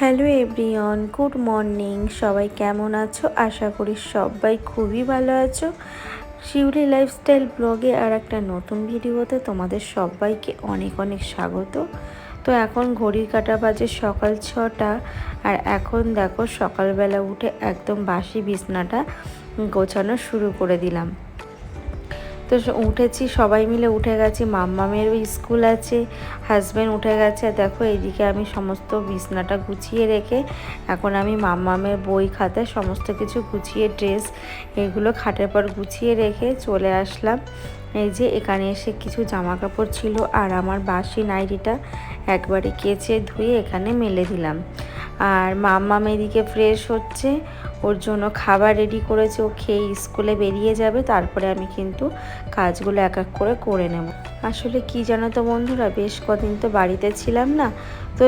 Hello everyone, good morning. সবাই কেমন আছো? আশা করি সবাই খুবই ভালো আছো। শিউলি লাইফস্টাইল ব্লগে আর একটা নতুন ভিডিওতে তোমাদের সবাইকে অনেক অনেক স্বাগত। তো এখন ঘড়ির কাটা বাজে সকাল ছটা, আর এখন দেখো সকালবেলা উঠে একদম বাসি বিছনাটা গোছানো শুরু করে দিলাম। তো উঠেছি, সবাই মিলে উঠে গেছি। মাম্মামেরও স্কুল আছে হাজব্যান্ড উঠে গেছে। দেখো, এইদিকে আমি সমস্ত বিছনাটা গুছিয়ে রেখে এখন আমি মাম্মামের বই খাতা, সমস্ত কিছু গুছিয়ে ড্রেস এগুলো খাটের পর গুছিয়ে রেখে চলে আসলাম। এই যে, এখানে এসে কিছু জামা কাপড় ছিল আর আমার বাসি নাইটিটা একবারে কেচে ধুয়ে এখানে মেলে দিলাম। আর মাম্মাম এদিকে ফ্রেশ হচ্ছে, ওর জন্য খাবার রেডি করেছে, ও খেয়ে স্কুলে বেরিয়ে যাবে, তারপরে আমি কিন্তু কাজগুলো এক এক করে করে নেব আসলে কি জানো তো বন্ধুরা, বেশ কদিন তো বাড়িতে ছিলাম না, তো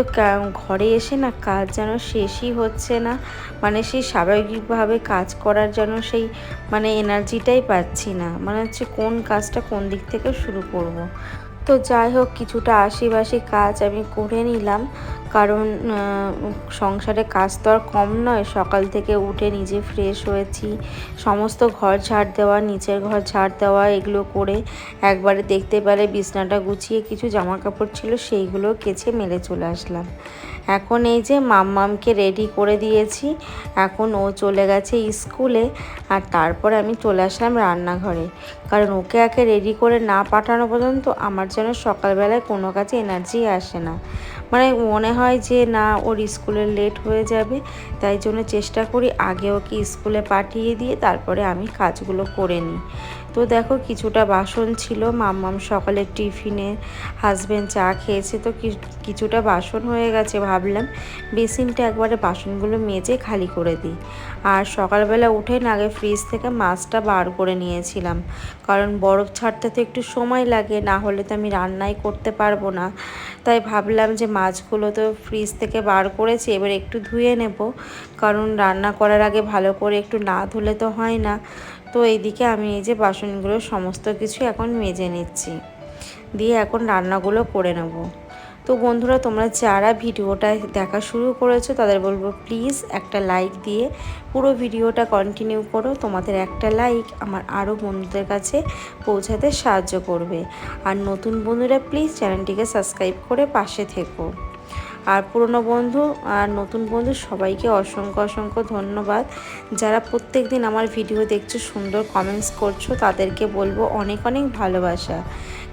ঘরে এসে না কাজ যেন শেষই হচ্ছে না মানে সেই স্বাভাবিকভাবে কাজ করার যেন সেই মানে এনার্জিটাই পাচ্ছি না মানে হচ্ছে কোন কাজটা কোন দিক থেকে শুরু করব। তো যাই হোক, কিছুটা আশিবাসি কাজ আমি করে নিলাম কারণ সংসারে কাজ তো আর কম নয়। সকাল থেকে উঠে নিজে ফ্রেশ হয়েছি। সমস্ত ঘর ঝাড় দেওয়া, নিচের ঘর ঝাড় দেওয়া, এগুলো করে একবারে দেখতে পেলে বিছনাটা গুছিয়ে কিছু জামা কাপড় ছিল, সেইগুলো কেচে মেলে চলে আসলাম। এখন এই যে মাম্মামকে রেডি করে দিয়েছি, এখন ও চলে গেছে স্কুলে আর তারপরে আমি চলে আসলাম রান্নাঘরে। কারণ ওকে একে রেডি করে না পাঠানো পর্যন্ত আমার যেন সকালবেলায় কোনো কাজে এনার্জি আসে না। মানে মনে হয় যে না, ওর স্কুলে লেট হয়ে যাবে, তাই জন্য চেষ্টা করি আগে ওকে স্কুলে পাঠিয়ে দিয়ে তারপরে আমি কাজগুলো করে নিই। তো দেখো কিছুটা বাসন ছিল, মাম্মাম সকালে টিফিনে হাজব্যান্ড চা খেয়েছে, তো কিছুটা বাসন হয়ে গেছে, ভাবলাম বেসিনটা একবারে বাসনগুলো মেজে খালি করে দিই। আর সকালবেলা উঠে না আগে ফ্রিজ থেকে মাছটা বার করে নিয়েছিলাম, কারণ বরফ ছাড়তে তো একটু সময় লাগে, না হলে তো আমি রান্নাই করতে পারব না। তাই ভাবলাম যে মাছগুলো তো ফ্রিজ থেকে বার করেছি, এবার একটু ধুয়ে নেব, কারণ রান্না করার আগে ভালো করে একটু না ধুলে তো হয় না। তো এইদিকে আমি এই যে বাসনগুলো, সমস্ত কিছু এখন মেজে নিচ্ছি। দিয়ে এখন রান্নাগুলো করে নেব। তো বন্ধুরা, তোমরা যারা ভিডিওটা দেখা শুরু করেছ, তাদের বলব প্লিজ একটা লাইক দিয়ে পুরো ভিডিওটা কন্টিনিউ করো। তোমাদের একটা লাইক আমার আরও বন্ধুদের কাছে পৌঁছাতে সাহায্য করবে। আর নতুন বন্ধুরা প্লিজ চ্যানেলটিকে সাবস্ক্রাইব করে পাশে থেকো। আর পুরনো বন্ধু আর নতুন বন্ধু, সবাইকে অসংখ্য অসংখ্য ধন্যবাদ। যারা প্রত্যেক দিন আমার ভিডিও দেখছ, সুন্দর কমেন্টস করছ, তাদেরকে বলব অনেক অনেক ভালোবাসা।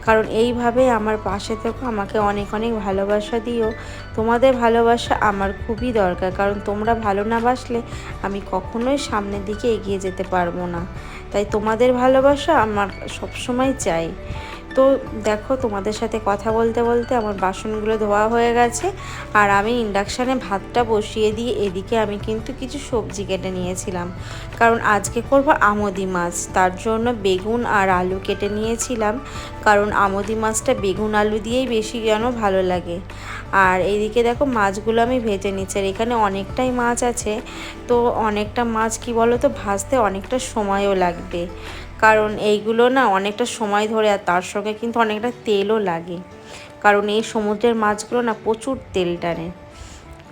কারণ এইভাবে আমার পাশে থেকো, আমাকে অনেক অনেক ভালোবাসা দিও। তোমাদের ভালোবাসা আমার খুবই দরকার, কারণ তোমরা ভালো না বাসলে আমি কখনোই সামনের দিকে এগিয়ে যেতে পারব না। তাই তোমাদের ভালোবাসা আমার সবসময় চাই। তো দেখো তোমাদের সাথে কথা বলতে বলতে আমার বাসনগুলো ধোয়া হয়ে গেছে আর আমি ইন্ডাকশানে ভাতটা বসিয়ে দিয়ে এদিকে আমি কিন্তু কিছু সবজি কেটে নিয়েছিলাম। কারণ আজকে করব আমদি মাছ, তার জন্য বেগুন আর আলু কেটে নিয়েছিলাম। কারণ আমদি মাছটা বেগুন আলু দিয়েই বেশি যেন ভালো লাগে। আর এদিকে দেখো মাছগুলো আমি ভেজে নিচ্ছি, আর এখানে অনেকটাই মাছ আছে। তো অনেকটা মাছ কি বলো তো ভাজতে অনেকটা সময়ও লাগবে। কারণ এইগুলো না অনেকটা সময় ধরে আর তার সঙ্গে কিন্তু অনেকটা তেলও লাগে। কারণ এই সমুদ্রের মাছগুলো না প্রচুর তেল টানে।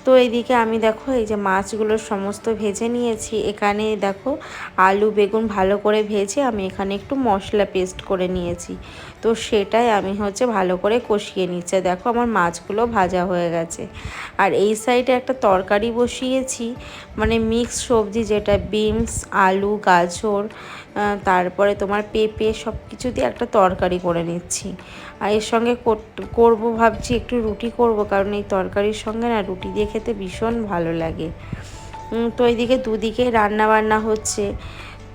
তো এইদিকে আমি দেখো এই যে মাছগুলো সমস্ত ভেজে নিয়েছি। এখানে দেখো আলু বেগুন ভালো করে ভেজে আমি এখানে একটু মশলা পেস্ট করে নিয়েছি। তো সেটাই আমি হচ্ছে ভালো করে কষিয়ে নিচ্ছে। দেখো আমার মাছগুলো ভাজা হয়ে গেছে। আর এই সাইডে একটা তরকারি বসিয়েছি। মানে মিক্স সবজি যেটা বিনস, আলু, গাজর তারপরে তোমার পেঁপে সব কিছু দিয়ে একটা তরকারি করে নিচ্ছি। আর এর সঙ্গে করব ভাবছি একটু রুটি করব, কারণ এই তরকারির সঙ্গে না রুটি দিয়ে খেতে ভীষণ ভালো লাগে। তো এইদিকে দুদিকে রান্না বান্না হচ্ছে।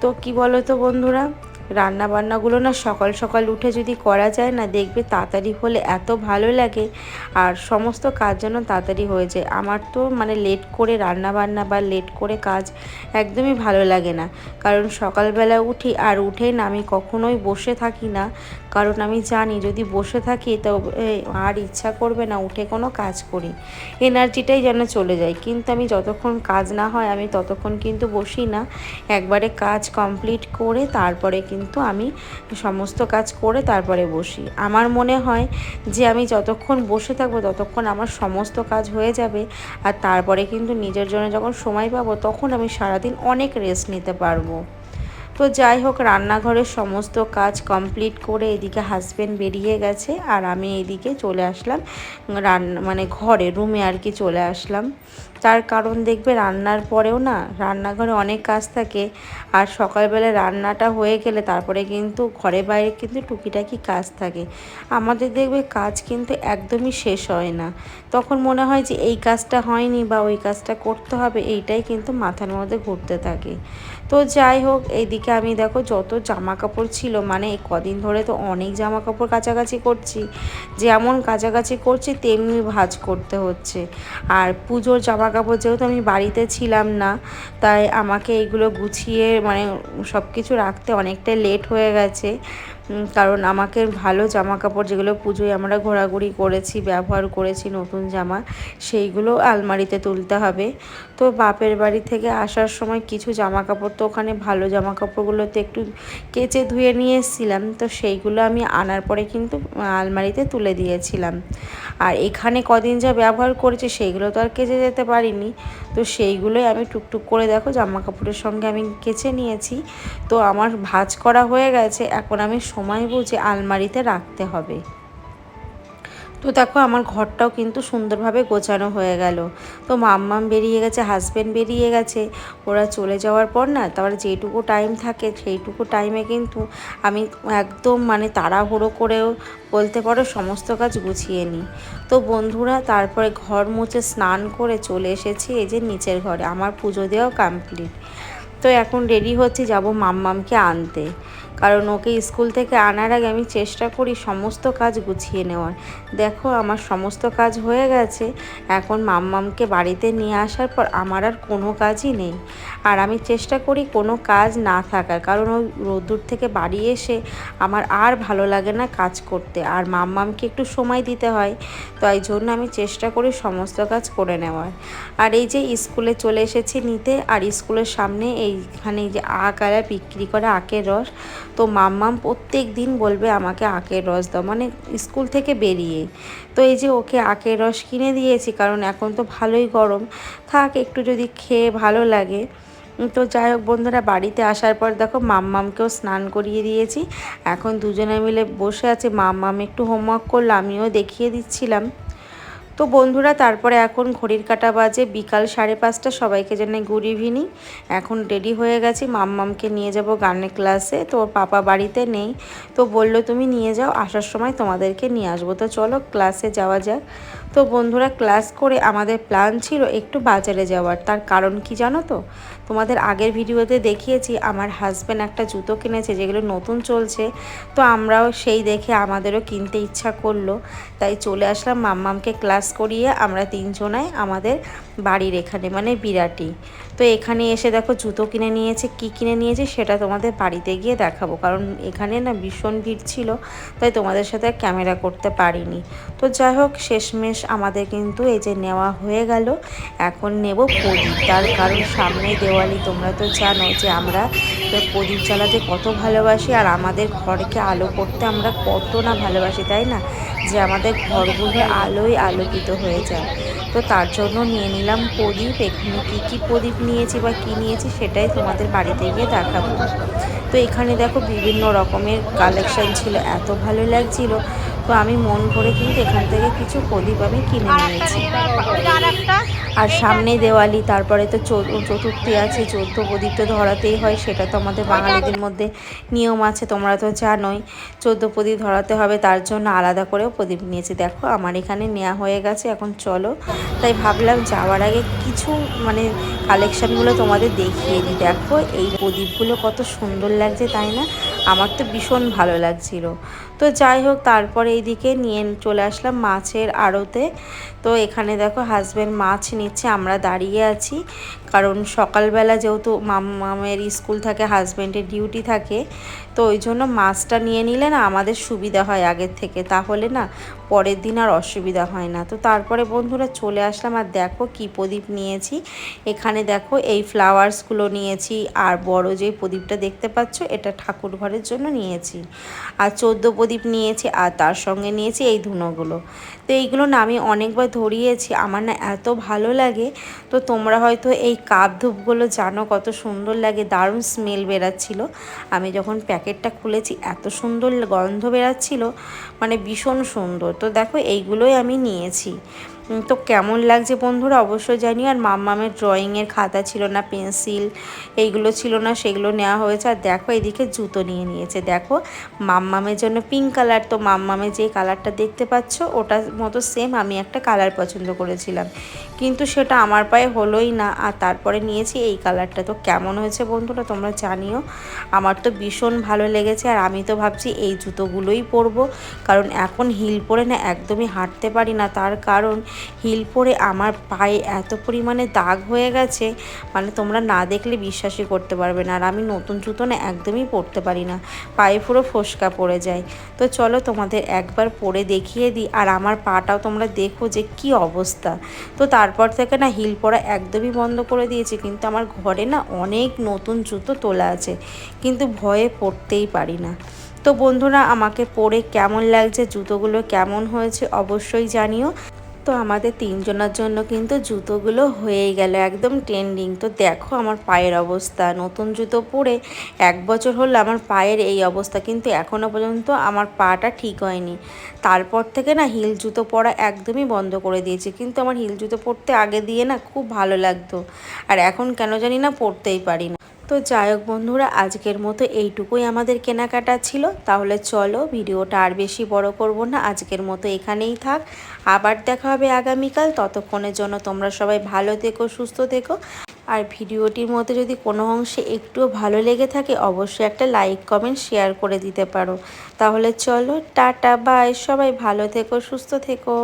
তো কি বলো তো বন্ধুরা? রান্না বান্নাগুলো না সকাল সকাল উঠে যদি করা যায় না, দেখবে তাড়াতাড়ি হলে এত ভালো লাগে আর সমস্ত কাজ যেন তাড়াতাড়ি হয়ে যায়। আমার তো মানে লেট করে রান্না বান্না বা লেট করে কাজ একদমই ভালো লাগে না। কারণ সকালবেলা উঠি আর উঠেই না আমি কখনোই বসে থাকি না। কারণ আমি জানি যদি বসে থাকি তো আর ইচ্ছা করবে না, উঠে কোনো কাজ করি। এনার্জিটাই যেন চলে যায়। কিন্তু আমি যতক্ষণ কাজ না হয়, আমি ততক্ষণ কিন্তু বসি না। একবারে কাজ কমপ্লিট করে তারপরে কিন্তু আমি সমস্ত কাজ করে তারপরে বসি। আমার মনে হয় যে আমি যতক্ষণ বসে থাকব, ততক্ষণ আমার সমস্ত কাজ হয়ে যাবে। আর তারপরে কিন্তু নিজের জন্য যখন সময় পাবো, তখন আমি সারাদিন অনেক রেস্ট নিতে পারব। তো যাই হোক, রান্নাঘরের সমস্ত কাজ কমপ্লিট করে এদিকে হাজব্যান্ড বেরিয়ে গেছে আর আমি এদিকে চলে আসলাম, রান্না মানে ঘরে রুমে আর কি চলে আসলাম। তার কারণ দেখবে রান্নার পরেও না রান্নাঘরে অনেক কাজ থাকে। আর সকালবেলা রান্নাটা হয়ে গেলে তারপরে কিন্তু ঘরে বাইরে কিন্তু টুকিটাকি কাজ থাকে। আমাদের দেখবে কাজ কিন্তু একদমই শেষ হয় না। তখন মনে হয় যে এই কাজটা হয়নি বা ওই কাজটা করতে হবে, এইটাই কিন্তু মাথার মধ্যে ঘুরতে থাকে। তো যাই হোক, এইদিকে আমি দেখো যত জামা কাপড় ছিল মানে কদিন ধরে তো অনেক জামা কাপড় কাছাকাছি করছি। যেমন কাছাকাছি করছি, তেমনি ভাজ করতে হচ্ছে। আর পুজোর জামা কাপড় যেহেতু আমি বাড়িতে ছিলাম না, তাই আমাকে এইগুলো গুছিয়ে মানে সব কিছু রাখতে অনেকটাই লেট হয়ে গেছে। কারণ আমাকে ভালো জামা কাপড় যেগুলো পুজোয় আমরা ঘোরাঘুরি করেছি, ব্যবহার করেছি, নতুন জামা, সেইগুলো আলমারিতে তুলতে হবে। তো বাপের বাড়ি থেকে আসার সময় কিছু জামা কাপড় তো ওখানে ভালো জামা কাপড়গুলোতে একটু কেচে ধুয়ে নিয়ে এসেছিলাম। তো সেইগুলো আমি আনার পরে কিন্তু আলমারিতে তুলে দিয়েছিলাম। আর এখানে কদিন যা ব্যবহার করেছি সেইগুলো তো আর কেচে যেতে পারিনি। তো সেইগুলোই আমি টুকটুক করে দেখো জামা কাপড়ের সঙ্গে আমি কেচে নিয়েছি। তো আমার ভাঁজ করা হয়ে গেছে, এখন আমি সময় বুঝে আলমারিতে রাখতে হবে। তো দেখো আমার ঘরটাও কিন্তু সুন্দরভাবে গোছানো হয়ে গেল। তো মাম্মাম বেরিয়ে গেছে হাজব্যান্ড বেরিয়ে গেছে। ওরা চলে যাওয়ার পর না তারপরে যেটুকু টাইম থাকে সেইটুকু টাইমে কিন্তু আমি একদম মানে তাড়াহুড়ো করেও বলতে পারো সমস্ত কাজ গুছিয়ে নিই। তো বন্ধুরা, তারপরে ঘর মুছে স্নান করে চলে এসেছি এই যে নিচের ঘরে। আমার পুজো দেওয়াও কমপ্লিট তো এখন রেডি হচ্ছে, যাব মাম্মামকে আনতে। কারণ ওকে স্কুল থেকে আনার আগে আমি চেষ্টা করি সমস্ত কাজ গুছিয়ে নেওয়ার। দেখো, আমার সমস্ত কাজ হয়ে গেছে। এখন মাম্মামকে বাড়িতে নিয়ে আসার পর আমার আর কোনো কাজই নেই। আর আমি চেষ্টা করি কোনো কাজ না থাকার। কারণ ওই রোদ্দুর থেকে বাড়ি এসে আমার আর ভালো লাগে না কাজ করতে। আর মাম্মামকে একটু সময় দিতে হয়। তাই জন্য আমি চেষ্টা করি সমস্ত কাজ করে নেওয়ার। আর এই যে স্কুলে চলে এসেছি নিতে, আর স্কুলের সামনে এইখানে এই যে আখ আলা বিক্রি করে আখের রস তো মাম্মাম প্রত্যেক দিন বলবে আমাকে আখের রস দাও মানে স্কুল থেকে বেরিয়ে। তো এই যে ওকে আখের রস কিনে দিয়েছি, কারণ এখন তো ভালোই গরম। থাক, একটু যদি খেয়ে ভালো লাগে। তো যাই হোক বন্ধুরা, বাড়িতে আসার পর দেখো মাম্মামকেও স্নান করিয়ে দিয়েছি। এখন দুজনে মিলে বসে আছে, মাম্মাম একটু হোমওয়ার্ক করল, আমিও দেখিয়ে দিচ্ছিলাম। তো বন্ধুরা, তারপরে এখন ঘড়ির কাটা বাজে, বিকাল সাড়ে পাঁচটা, সবাইকে জানাই গুড ইভিনিং এখন রেডি হয়ে গেছি, মাম্মামকে নিয়ে যাব গানের ক্লাসে তো ওর পাপা বাড়িতে নেই, তো বলল তুমি নিয়ে যাও, আসার সময় তোমাদেরকে নিয়ে আসব। তো চলো ক্লাসে যাওয়া যাক। তো বন্ধুরা ক্লাস করে আমাদের প্ল্যান ছিল একটু বাজারে যাওয়ার। তার কারণ কি জানো তো? তোমাদের আগের ভিডিওতে দেখিয়েছি, আমার হাজব্যান্ড একটা জুতো কিনেছে, যেগুলো নতুন চলছে। তো আমরাও সেই দেখে আমাদেরও কিনতে ইচ্ছা করল। তাই চলে আসলাম মাম্মামকে ক্লাস করিয়ে আমরা তিনজনায় আমাদের বাড়ির এখানে মানে বিরাটি তো এখানে এসে দেখো জুতো কিনে নিয়েছে, কি কিনে নিয়েছে সেটা তোমাদের বাড়িতে গিয়ে দেখাবো। কারণ এখানে না ভীষণ ভিড় ছিল, তাই তোমাদের সাথে ক্যামেরা করতে পারিনি। তো যাই হোক, শেষমেশ আমাদের কিন্তু এই যে নেওয়া হয়ে গেল, এখন নেব প্রদীপ। তার কারণ সামনে দেওয়ালি, তোমরা তো জানো যে আমরা প্রদীপ জ্বালাতে কত ভালোবাসি, আর আমাদের ঘরকে আলো করতে আমরা কত না ভালোবাসি, তাই না? যে আমাদের ঘরগুলো আলোয় আলোকিত হয়ে যায়। তো তার জন্য নিয়ে নিলাম প্রদীপ। এখানে কী কী প্রদীপ নিয়েছি বা কী নিয়েছি সেটাই তোমাদের বাড়িতে গিয়ে দেখাবো। তো এখানে দেখো বিভিন্ন রকমের কালেকশন ছিল। এত ভালো লাগছিল। তো আমি মন করে কিন্তু এখান থেকে কিছু প্রদীপ আমি কিনে নিয়েছি। আর সামনে দেওয়ালি তারপরে তো চতুর্থী আছে চৌদ্দ প্রদীপ তো ধরাতেই হয় সেটা তো আমাদের বাঙালিদের মধ্যে নিয়ম আছে তোমরা তো জানোই। চৌদ্দ প্রদীপ ধরাতে হবে তার জন্য আলাদা করেও প্রদীপ নিয়েছি। দেখো আমার এখানে নেওয়া হয়ে গেছে এখন চলো। তাই ভাবলাম যাওয়ার আগে কিছু মানে কালেকশানগুলো তোমাদের দেখিয়ে দিই। দেখো এই প্রদীপগুলো কত সুন্দর লাগছে তাই না? আমার তো ভীষণ ভালো লাগছিল। তো যাই হোক, তারপরে এইদিকে নিয়ে চলে আসলাম মাছের আড়তে। তো এখানে দেখো হাজব্যান্ড মাছ নিচ্ছে, আমরা দাঁড়িয়ে আছি। কারণ সকালবেলা যেহেতু মামের স্কুল থাকে হাজব্যান্ডের ডিউটি থাকে, তো ওই জন্য মাছটা নিয়ে নিলে না আমাদের সুবিধা হয় আগের থেকে। তাহলে না পরের দিন আর অসুবিধা হয় না। তো তারপরে বন্ধুরা চলে আসলাম আর দেখো কি প্রদীপ নিয়েছি। এখানে দেখো এই ফ্লাওয়ার্সগুলো নিয়েছি আর বড় যে প্রদীপটা দেখতে পাচ্ছ, এটা ঠাকুর ঘরের জন্য নিয়েছি। আর চোদ্দ প্রদীপ নিয়েছি আর তার সঙ্গে নিয়েছি এই ধুনোগুলো। তো এইগুলো না আমি অনেকবার ধরিয়েছি, আমার না এত ভালো লাগে। তো তোমরা হয়তো এই কাপ ধূপগুলো জানো কত সুন্দর লাগে, দারুণ স্মেল বেরাচ্ছিল। আমি যখন প্যাকেটটা খুলেছি এত সুন্দর গন্ধ বেরাচ্ছিল মানে ভীষণ সুন্দর। তো দেখো এইগুলোই আমি নিয়েছি। তো কেমন লাগছে বন্ধুরা? অবশ্যই জানি আর মাম্মামের ড্রয়িংয়ের খাতা ছিল না পেন্সিল এইগুলো ছিল না, সেগুলো নেওয়া হয়েছে। আর দেখো, এদিকে জুতো নিয়ে নিয়েছে। দেখো, মাম্মামের জন্য পিঙ্ক কালার তো মাম্মামে যে কালারটা দেখতে পাচ্ছ ওটার মতো সেম আমি একটা কালার পছন্দ করেছিলাম। কিন্তু সেটা আমার পায়ে হলোই না। আর তারপরে নিয়েছি এই কালারটা তো কেমন হয়েছে বন্ধুরা, তোমরা জানিও। আমার তো ভীষণ ভালো লেগেছে। আর আমি তো ভাবছি এই জুতোগুলোই পরবো। কারণ এখন হিল পরে না একদমই হাঁটতে পারি না। তার কারণ হিল পরে আমার পায়ে এত পরিমাণে দাগ হয়ে গেছে মানে তোমরা না দেখলে বিশ্বাসই করতে পারবে না। আর আমি নতুন জুতো না একদমই পরতে পারি না। পায়ে পুরো ফোসকা পড়ে যায়। তো চলো তোমাদের একবার পরে দেখিয়ে দিই। আর আমার পাটাও তোমরা দেখো যে কি অবস্থা। তো তারপর থেকে না হিল পরা একদমই বন্ধ করে দিয়েছি। কিন্তু আমার ঘরে না অনেক নতুন জুতো তোলা আছে। কিন্তু ভয়ে পরতেই পারি না। তো বন্ধুরা, আমাকে পরে কেমন লাগছে? জুতোগুলো কেমন হয়েছে? অবশ্যই জানিও। তো আমাদের তিনজনের জন্য কিন্তু জুতোগুলো হয়েই গেল, একদম ট্রেন্ডিং তো দেখো আমার পায়ের অবস্থা, নতুন জুতো পরে এক বছর হলো আমার পায়ের এই অবস্থা, কিন্তু এখনও পর্যন্ত আমার পাটা ঠিক হয়নি। তারপর থেকে না হিল জুতো পরা একদমই বন্ধ করে দিয়েছি, কিন্তু আমার হিল জুতো পরতে আগে দিয়ে না খুব ভালো লাগতো। আর এখন কেন জানি না পরতেই পারি না। তো যাই হোক বন্ধুরা, আজকের মতো এইটুকুই আমাদের কেনাকাটা ছিল। তাহলে চলো ভিডিওটা আর বেশি বড় করব না, আজকের মতো এখানেই থাক। আবার দেখা হবে আগামীকাল, ততক্ষণের জন্য তোমরা সবাই ভালো থেকো, সুস্থ থেকো। আর ভিডিওটির মধ্যে যদি কোনো অংশে একটুও ভালো লেগে থাকে, অবশ্যই একটা লাইক, কমেন্ট, শেয়ার করে দিতে পারো। তাহলে চলো, টাটা, বাই। সবাই ভালো থেকো, সুস্থ থেকো।